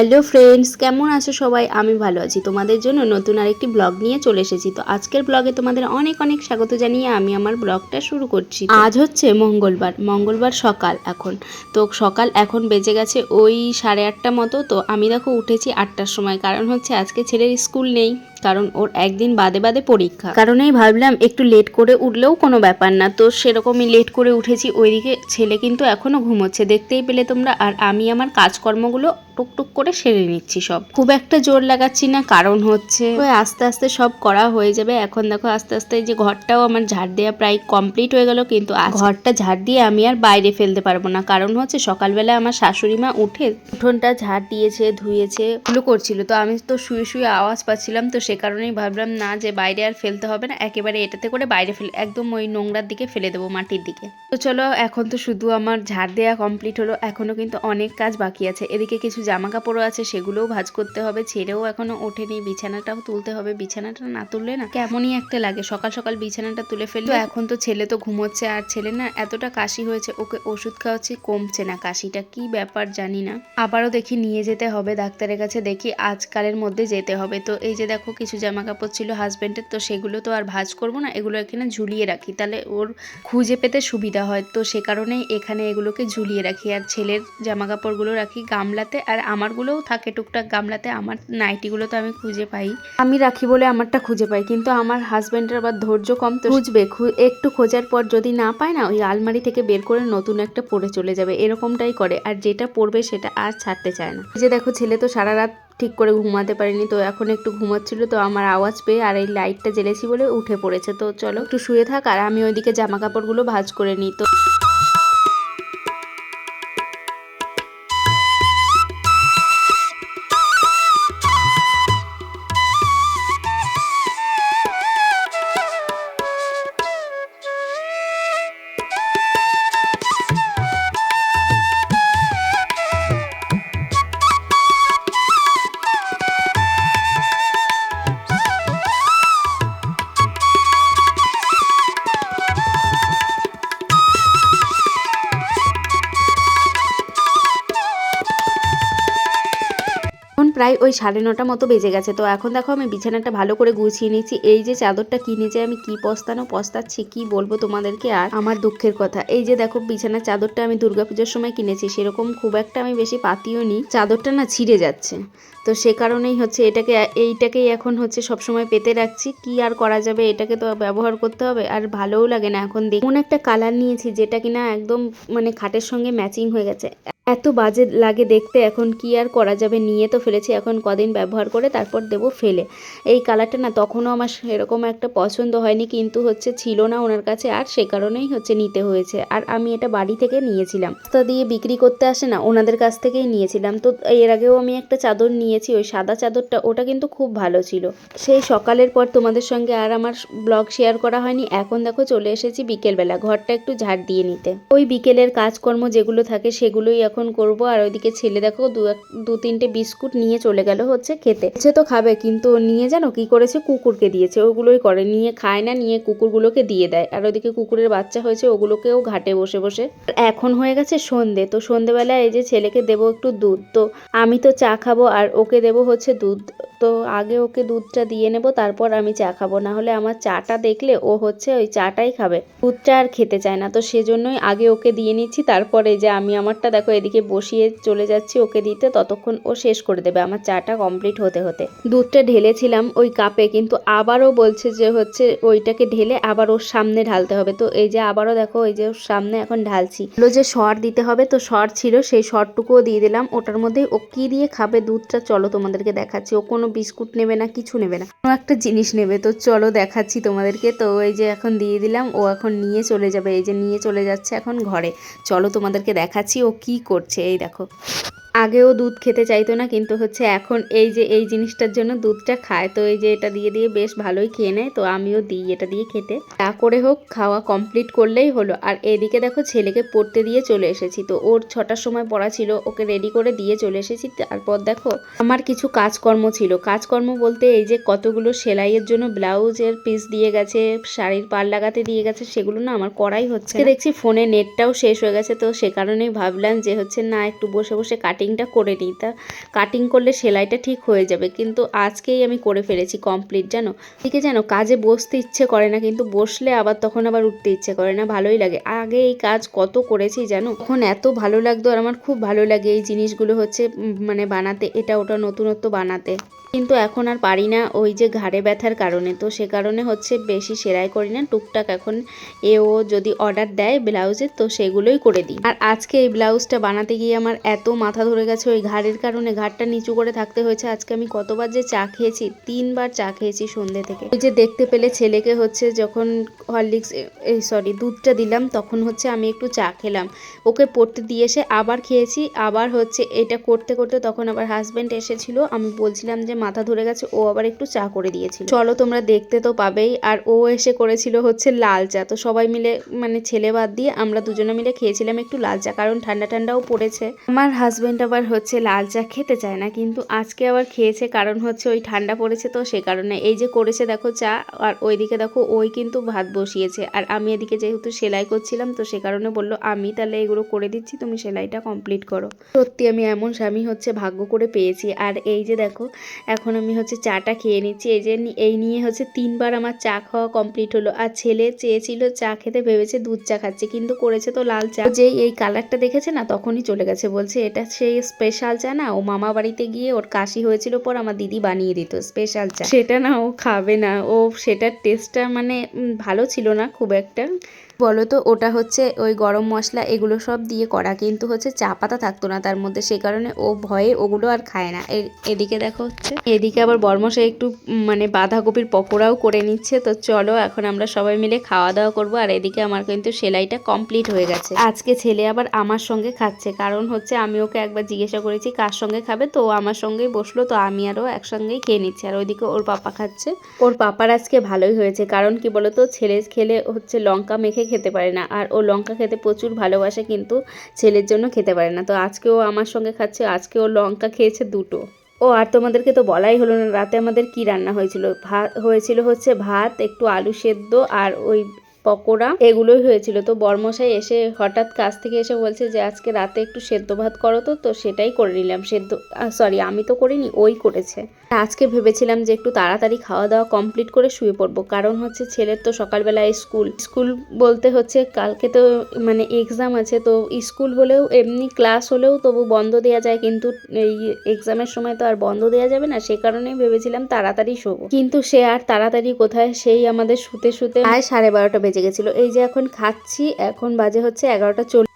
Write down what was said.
Hello friends, কেমন আছো সবাই? আমি ভালো আছি। তোমাদের জন্য নতুন আরেকটি ব্লগ নিয়ে চলে এসেছি। তো আজকের ব্লগে তোমাদের অনেক অনেক স্বাগত জানিয়ে আমি আমার ব্লগটা শুরু করছি। আজ হচ্ছে মঙ্গলবার মঙ্গলবার সকাল এখন। তো সকাল এখন বেজে গেছে ওই সাড়ে আটটা মতো। তো আমি দেখো উঠেছি আটটার সময়। কারণ হচ্ছে আজকে ছেলের স্কুল নেই। কারণ ওর একদিন বাদে বাদে পরীক্ষা। কারণেই ভাবলাম একটু লেট করে উঠলেও কোনো ব্যাপার না। তো সেরকমই লেট করে উঠেছি। ওইদিকে ছেলে কিন্তু এখনও ঘুমোচ্ছে। দেখতেই পেলে তোমরা। আর আমি আমার কাজকর্মগুলো টুকটুক করে সেরে নিচ্ছি সব। খুব একটা জোর লাগাচ্ছি না, কারণ হচ্ছে ওই আস্তে আস্তে সব করা হয়ে যাবে। এখন দেখো আস্তে আস্তে যে ঘরটাও আমার ঝাড় দেওয়া প্রায় কমপ্লিট হয়ে গেল, কিন্তু ঘরটা ঝাড় দিয়ে আমি আর বাইরে ফেলতে পারব না। কারণ হচ্ছে সকালবেলা আমার শাশুড়ি মা উঠে উঠোনটা ঝাড় দিয়েছে, ধুয়েছে, এগুলো করছিল। তো আমি তো শুয়ে শুয়ে আওয়াজ পাচ্ছিলাম, তো সে কারণেই ভাবলাম না যে বাইরে আর ফেলতে হবে না, একেবারে এটাতে করে বাইরে ফেলে, একদম ওই নোংরার দিকে ফেলে দেবো মাটির দিকে। তো চলো, এখন তো শুধু আমার ঝাড় দেওয়া কমপ্লিট হলো, এখনও কিন্তু অনেক কাজ বাকি আছে। এদিকে কিছু জামা কাপড়ও আছে, সেগুলোও ভাজ করতে হবে, ছেড়েও এখনও ওঠেনি। বিছানাটাও তুলতে হবে, বিছানাটা না তুললে না কেমনই একটা লাগে। সকাল সকাল বিছানাটা তুলে ফেললে এখন তো ছেলে তো ঘুমোচ্ছে, আর ছেলে না এতটা কাশি হয়েছে, ওকে ওষুধ খাওয়াচ্ছি, কমছে না কাশিটা, কি ব্যাপার জানি না। আবারও দেখি নিয়ে যেতে হবে, ডাক্তারের কাছে দেখি আজকালের মধ্যে যেতে হবে। তো এই যে দেখো কিছু জামা কাপড় ছিল হাজবেন্ডের, তো সেগুলো তো আর ভাজ করব না, এগুলো এখানে ঝুলিয়ে রাখি। তাহলে ওর খুঁজে পেতে সুবিধা হয়, তো সে কারণেই এখানে এগুলোকে ঝুলিয়ে রাখি। আর ছেলের জামা কাপড়গুলো রাখি গামলাতে, আর আমারগুলোও থাকে টুকটাক গামলাতে, আমার নাইটিগুলো তো আমি খুঁজে পাই। আমি রাখি বলে আমারটা খুঁজে পাই, কিন্তু আমার হাজব্যান্ডের আবার ধৈর্য কম তো। খুঁজবে একটু খোঁজার পর যদি না পায় না, ওই আলমারি থেকে বের করে নতুন একটা পরে চলে যাবে, এরকমটাই করে। আর যেটা পরবে সেটা আর ছাড়তে চায় না। যে দেখো, ছেলে তো সারা রাত ঠিক করে ঘুমাতে পারিনি, তো এখন একটু ঘুমাচ্ছিল, তো আমার আওয়াজ পেয়ে আর এই লাইটটা জ্বেলেছি বলে উঠে পড়েছে। তো চলো, একটু শুয়ে থাক, আর আমি ওইদিকে জামা কাপড়গুলো ভাজ করে নিই, তো এখন প্রায় ওই সাড়ে নটা মতো বেজে গেছে। তো এখন দেখো আমি বিছানাটা ভালো করে গুছিয়ে নিচ্ছি এই যে চাদরটা কিনে কিনেছে, আমি কি পস্তানো, পস্তাচ্ছি, কি বলব তোমাদেরকে আর? আমার দুঃখের কথা। এই যে দেখো বিছানার চাদরটা আমি দুর্গাপুজোর সময় কিনেছি, সেরকম খুব একটা আমি বেশি পাতিও নি। চাদরটা না ছিঁড়ে যাচ্ছে। তো সে কারণেই হচ্ছে এটাকে, এইটাকেই এখন হচ্ছে সবসময় পেতে রাখছি। কি আর করা যাবে, এটাকে তো ব্যবহার করতে হবে। আর ভালোও লাগে না এখন দেখুন একটা কালার নিয়েছি যেটা কিনা একদম মানে খাটের সঙ্গে ম্যাচিং হয়ে গেছে। এত বাজে লাগে দেখতে, এখন কি আর করা যাবে? নিয়ে তো ফেলেছি, এখন কদিন ব্যবহার করে তারপর দেবো ফেলে। এই কালারটা না তখনও আমার সেরকম একটা পছন্দ হয়নি, কিন্তু হচ্ছে ছিল না ওনার কাছে, আর সে কারণেই হচ্ছে নিতে হয়েছে। আর আমি এটা বাড়ি থেকে নিয়েছিলাম। তা দিয়ে বিক্রি করতে আসে না, ওনাদের কাছ থেকেই নিয়েছিলাম। তো এর আগেও আমি একটা চাদর নিয়েছি, ওই সাদা চাদরটা, ওটা কিন্তু খুব ভালো ছিল। সেই সকালের পর তোমাদের সঙ্গে আর আমার ব্লগ শেয়ার করা হয়নি, এখন দেখো চলে এসেছি বিকেলবেলা, ঘরটা একটু ঝাড় দিয়ে নিতে। ওই বিকেলের কাজকর্ম যেগুলো থাকে সেগুলোই এখন করব আর ওইদিকে ছেলে দেখো দু দু তিনটে বিস্কুট নিয়ে চলে গেল হচ্ছে খেতে। সে তো খাবে, কিন্তু নিয়ে জানো কি করেছে? কুকুরকে দিয়েছে। ওগুলোই করে। নিয়ে খায় না, নিয়ে কুকুরগুলোকে দিয়ে দেয়। আর ওইদিকে কুকুরের বাচ্চা হয়েছে, ওগুলোকেও ঘাটে বসে বসে। এখন হয়ে গেছে সন্ধে। তো সন্ধেবেলা এই যে ছেলেকে দেবো একটু দুধ। তো আমি তো চা খাব আর ওকে দেবো হচ্ছে দুধ। তো আগে ওকে দুধটা দিয়ে নেব, তারপর আমি চা খাব। না হলে আমার চাটা দেখলে ও হচ্ছে ওই চাটাই খাবে। দুধটা আর খেতে চায় না, তো সেজন্যই আগে ওকে দিয়ে নিচ্ছি, তারপরে যে আমি আমারটা দেখো এদিকে বসিয়ে চলে যাচ্ছি ওকে দিতে, ততক্ষণ ও শেষ করে দেবে আমার চাটা কমপ্লিট হতে হতে। দুধটা ঢেলেছিলাম ওই কাপে, কিন্তু আবারও বলছে যে হচ্ছে ওইটাকে ঢেলে আবার ওর সামনে ঢালতে হবে। তো এই যে আবারও দেখো ওই যে সামনে এখন ঢালছি। বলল যে সর দিতে হবে, তো সর ছিল, সেই সরটুকুও দিয়ে দিলাম। ওটার মধ্যে ও কি দিয়ে খাবে, দুধটা চলো তোমাদেরকে দেখাচ্ছি। ও কোনো বিস্কুট নেবে না, কিছু নেবে না। কোনো একটা জিনিস নেবে। তো চলো দেখাচ্ছি তোমাদেরকে। তো এই যে এখন দিয়ে দিলাম, ও এখন নিয়ে চলে যাবে। এই যে নিয়ে চলে যাচ্ছে এখন ঘরে। চলো তোমাদেরকে দেখাচ্ছি ও কি করছে। এই দেখো। আগেও দুধ খেতে চাইতো না, কিন্তু হচ্ছে এখন এই যে এই জিনিসটার জন্য দুধটা খায়, তো এই যে এটা দিয়ে দিয়ে বেশ ভালোই খেয়ে নেয়, তো আমিও দিই এটা দিয়ে খেতে। যা করে হোক, খাওয়া কমপ্লিট করলেই হলো। আর এদিকে দেখো ছেলেকে পড়তে দিয়ে চলে এসেছি, তো ওর ছটার সময় পড়া ছিল, ওকে রেডি করে দিয়ে চলে এসেছি। তারপর দেখো আমার কিছু কাজকর্ম ছিল। কাজকর্ম বলতে এই যে কতগুলো সেলাইয়ের জন্য ব্লাউজের পিস দিয়ে গেছে, শাড়ির পার লাগাতে দিয়ে গেছে, সেগুলো না আমার করাই হচ্ছে দেখছি ফোনে নেটটাও শেষ হয়ে গেছে, তো সে কারণেই ভাবলাম যে হচ্ছে না, একটু বসে বসে কাটি কাটিংটা করে নিই। তা কাটিং করলে সেলাইটা ঠিক হয়ে যাবে। কিন্তু আজকেই আমি করে ফেলেছি কমপ্লিট জানো? ঠিক যেন কাজে বসতে ইচ্ছে করে না, কিন্তু বসলে আবার তখন আবার উঠতে ইচ্ছে করে না, ভালোই লাগে। আগে এই কাজ কত করেছি জানো? তখন এত ভালো লাগতো আর আমার খুব ভালো লাগে এই জিনিসগুলো হচ্ছে মানে বানাতে, এটা ওটা নতুনত্ব বানাতে। কিন্তু এখন আর পারি না ওই যে ঘাড়ে ব্যথার কারণে। তো সে কারণে হচ্ছে বেশি সেলাই করি না। টুকটাক এখন এও যদি অর্ডার দেয় ব্লাউজের তো সেগুলোই করে দিই। আর আজকে এই ব্লাউজটা বানাতে গিয়ে আমার এত মাথা ধরে গেছে ওই ঘাড়ের কারণে। ঘাড়টা নিচু করে থাকতে হয়েছে। আজকে আমি কতবার যে চা খেয়েছি, তিনবার চা খেয়েছি সন্ধ্যে থেকে। ওই যে দেখতে পেলে ছেলেকে হচ্ছে যখন হরলিক্স এই সরি দুধটা দিলাম, তখন হচ্ছে আমি একটু চা খেলাম। ওকে পড়তে দিয়ে এসে আবার খেয়েছি। আবার হচ্ছে এটা করতে করতে তখন আবার হাজব্যান্ড এসেছিল। আমি বলছিলাম যে মাথা ধরে গেছে, ও আবার একটু চা করে দিয়েছিল। চলো তোমরা দেখতে তো পাবেই, আর ও এসে করেছিল হচ্ছে লাল চা। তো সবাই মিলে মানে ছেলে বাদ দিয়ে আমরা দুজনে মিলে খেয়েছিলাম একটু লাল চা, কারণ ঠান্ডা ঠান্ডাও পড়েছে। আমার হাজব্যান্ড আবার হচ্ছে লাল চা খেতে চায় না, কিন্তু আজকে আবার খেয়েছে, কারণ হচ্ছে ওই ঠান্ডা পড়েছে তো সে কারণে। এই যে করেছে দেখো চা, আর ওইদিকে দেখো ওই কিন্তু ভাত বসিয়েছে। আর আমি এদিকে যেহেতু সেলাই করছিলাম, তো সে কারণে বলল, আমি তাহলে এগুলো করে দিচ্ছি, তুমি সেলাইটা কমপ্লিট করো। সত্যি আমি এমন স্বামী হচ্ছে ভাগ্য করে পেয়েছি। আর এই যে দেখো এখন আমি হচ্ছে চাটা খেয়ে নিচ্ছি। এই যে এই নিয়ে হচ্ছে তিনবার আমার চা খাওয়া কমপ্লিট হলো। আর ছেলে চেয়েছিল চা খেতে, ভেবেছে দুধ চা খাচ্ছে, কিন্তু করেছে তো লাল চা। যেই, এই কালারটা দেখেছে না, তখনই চলে গেছে। বলছে, এটা সেই স্পেশাল চা না। ও মামা বাড়িতে গিয়ে ওর কাশি হয়েছিল পর আমার দিদি বানিয়ে দিত স্পেশাল চা। সেটা না, ও খাবে না। ও সেটার টেস্টটা মানে ভালো ছিল না খুব একটা। বলো তো, ওটা হচ্ছে ওই গরম মশলা, এগুলো সব দিয়ে করা। কিন্তু হচ্ছে চা পাতা থাকতো না তার মধ্যে সেই কারণে ও ভয়ে ওগুলো আর খায় না। এদিকে দেখো হচ্ছে, এদিকে আবার বর্মশাই একটু মানে বাঁধাকপির পকোড়াও করে নিচ্ছে। তো চলো, এখন আমরা সবাই মিলে খাওয়া দাওয়া করব। আর এদিকে আমার কিন্তু সেলাইটা কমপ্লিট হয়ে গেছে। আজকে ছেলে আবার আমার সঙ্গে খাচ্ছে, কারণ হচ্ছে আমি ওকে একবার জিজ্ঞাসা করেছি, কার সঙ্গে খাবে? তো আমার সঙ্গেই বসল, তো আমি আরও একসঙ্গেই খেয়ে নিচ্ছি। আর ওইদিকে ওর পাপা খাচ্ছে। ওর পাপার আজকে ভালোই হয়েছে, কারণ কি বলতো, ছেলে খেলে হচ্ছে লঙ্কা মেখে খেতে পারে না। আর ও লঙ্কা খেতে প্রচুর ভালোবাসে কিন্তু ছেলের জন্য খেতে পারে না। তো আজকে ও আমার সঙ্গে খাচ্ছে, আজকে ও লঙ্কা খেয়েছে দুটো। ও, আর তোমাদেরকে তো বলাই হলো না, রাতে আমাদের কি রান্না হয়েছিল? ভাত হয়েছিল হচ্ছে ভাত, একটু আলু সেদ্ধ আর ওই পকোড়া, এগুলোই হয়েছিল। তো বর্মশাই এসে হঠাৎ কাজ থেকে এসে বলছে যে, আজকে রাতে একটু সেদ্ধ ভাত করো তো। তো সেটাই করে নিলাম। সেদ্ধ সরি আমি তো করিনি, ওই করেছে। আজকে ভেবেছিলাম যে, একটু তাড়াতাড়ি খাওয়া দাওয়া কমপ্লিট করে শুয়ে পড়ব। কারণ হচ্ছে ছেলের তো সকালবেলা স্কুল স্কুল বলতে হচ্ছে কালকে তো মানে এক্সাম আছে, তো স্কুল হলেও এমনি ক্লাস হলেও তবু বন্ধ দেওয়া যায়। কিন্তু এই এক্সামের সময় তো আর বন্ধ দেওয়া যাবে না, সে কারণেই ভেবেছিলাম তাড়াতাড়ি শোবো। কিন্তু সে আর তাড়াতাড়ি কোথায়, সেই আমাদের শুতে শুতে প্রায় সাড়ে বারোটা বেজে গেছিল এই যে এখন খাচ্ছি এখন বাজে হচ্ছে এগারোটা চল্লিশ।